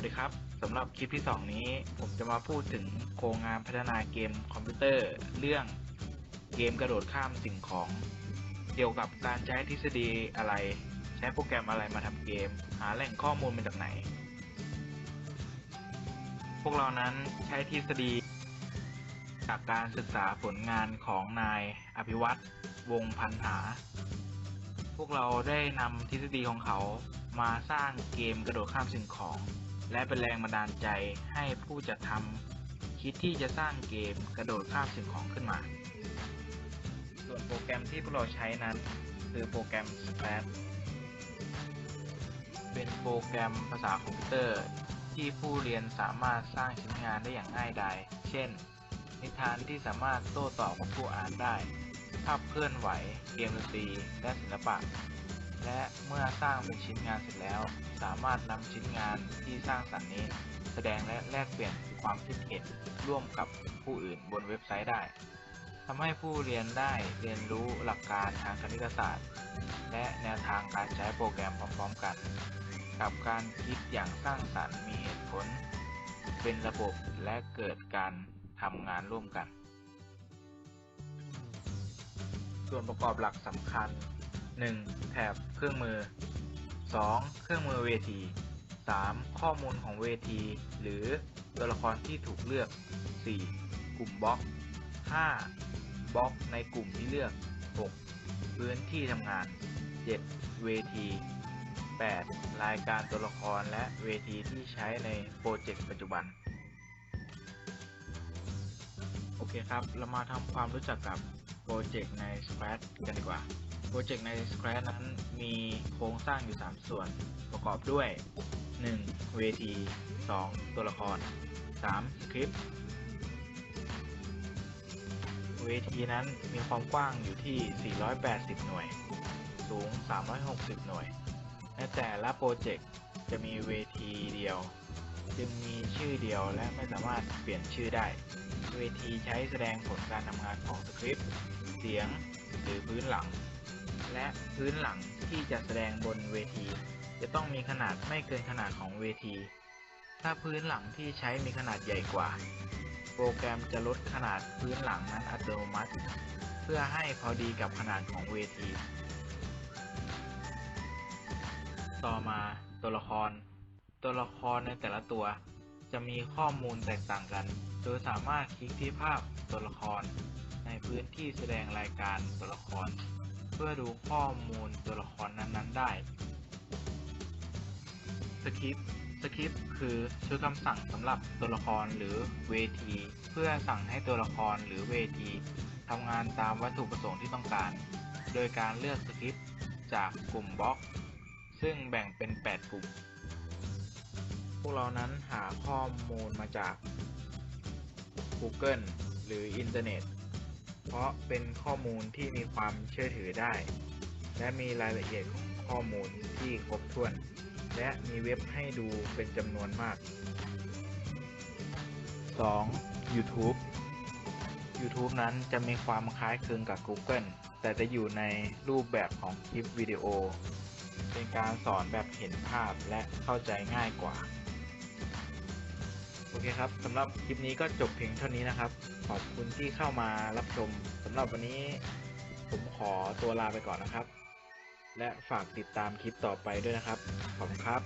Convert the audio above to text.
วัสดีครับสำหรับคลิปที่ 2 นี้ ผมจะมาพูดถึงโครงงานพัฒนาเกมคอมพิวเตอร์ เรื่องเกมกระโดดข้ามสิ่งของ เกี่ยวกับการใช้ทฤษฎีอะไร ใช้โปรแกรมอะไรมาทำเกม หาแหล่งข้อมูลมาจากไหน พวกเรานั้นใช้ทฤษฎี จากการศึกษาผลงานของนายอภิวัตวงพันหา พวกเราได้นำทฤษฎีของเขามาสร้างเกมกระโดดข้ามสิ่งของ และเป็นแรงบันดาลใจให้ผู้จัดทำคิดที่จะสร้างเกมกระโดดข้ามสิ่งของขึ้นมา ส่วนโปรแกรมที่พวกเราใช้นั้น คือโปรแกรม Scratch เป็นโปรแกรมภาษาคอมพิวเตอร์ที่ผู้เรียนสามารถสร้างชิ้นงานได้อย่างง่ายดาย เช่น นิทานที่สามารถโต้ตอบกับผู้อ่านได้ ภาพเคลื่อนไหว เกมดนตรี และศิลปะ และเมื่อสร้างเป็นชิ้นงานเสร็จแล้ว สามารถนำชิ้นงานที่สร้างสรรค์นี้ แสดงและแลกเปลี่ยนความคิดเห็นร่วมกับผู้อื่นบนเว็บไซต์ได้ทำให้ผู้เรียนได้เรียนรู้หลักการทางคณิตศาสตร์ และแนวทางการใช้โปรแกรมพร้อม ๆ กัน กับการคิดอย่างสร้างสรรค์มีเหตุผล เป็นระบบและเกิดการทำงานร่วมกัน ส่วนประกอบหลักสำคัญ 1. แถบเครื่องมือ 2. เครื่องมือเวที 3. ข้อมูลของเวที หรือตัวละครที่ถูกเลือก 4. กลุ่มบล็อก 5. บล็อกในกลุ่มที่เลือก 6. พื้นที่ทำงาน 7. เวที 8. รายการตัวละครและเวทีที่ใช้ในโปรเจกต์ปัจจุบัน โอเคครับ เรามาทำความรู้จักกับโปรเจกต์ใน Scratch กันดีกว่า โปรเจกต์ใน Scratch นั้นมีโครงสร้างอยู่ 3 ส่วนประกอบด้วย 1. เวที 2. ตัวละคร 3. สคริปต์เวทีนั้นมีความกว้างอยู่ที่ 480 หน่วย สูง 360 หน่วย และแต่ละโปรเจกต์จะมีเวทีเดียว จึงมีชื่อเดียวและไม่สามารถเปลี่ยนชื่อได้ เวทีใช้แสดงผลการทำงานของสคริปต์ เสียง หรือพื้นหลัง และพื้นหลังที่จะแสดงบนเวที จะต้องมีขนาดไม่เกินขนาดของเวที ถ้าพื้นหลังที่ใช้มีขนาดใหญ่กว่า โปรแกรมจะลดขนาดพื้นหลังนั้นอัตโนมัติ เพื่อให้พอดีกับขนาดของเวที ต่อมาตัวละคร ตัวละครในแต่ละตัว จะมีข้อมูลแตกต่างกัน โดยสามารถคลิกที่ภาพตัวละคร ในพื้นที่แสดงรายการตัวละคร พื่อดูข้อมูลตัวละครนั้นๆได้ สคริปต์ สคริปต์คือชุดคำสั่งสำหรับตัวละครหรือเวที เพื่อสั่งให้ตัวละครหรือเวทีทำงานตามวัตถุประสงค์ที่ต้องการ โดยการเลือกสคริปต์จากกลุ่มบล็อก ซึ่งแบ่งเป็น 8 กลุ่ม พวกเรานั้นหาข้อมูลมาจาก Google หรืออินเทอร์เน็ต เพราะเป็นข้อมูลที่มีความเชื่อถือได้ และมีรายละเอียดของข้อมูลที่ครบถ้วน และมีเว็บให้ดูเป็นจำนวนมาก 2. YouTube YouTube นั้นจะมีความคล้ายคลึงกับ Google แต่จะอยู่ในรูปแบบของคลิปวิดีโอ เป็นการสอนแบบเห็นภาพและเข้าใจง่ายกว่า โอเคครับสำหรับคลิปนี้ก็จบเพียงเท่านี้นะครับ ขอบคุณที่เข้ามารับชมสำหรับวันนี้ผมขอตัวลาไปก่อนนะครับ และฝากติดตามคลิปต่อไปด้วยนะครับ ขอบคุณครับ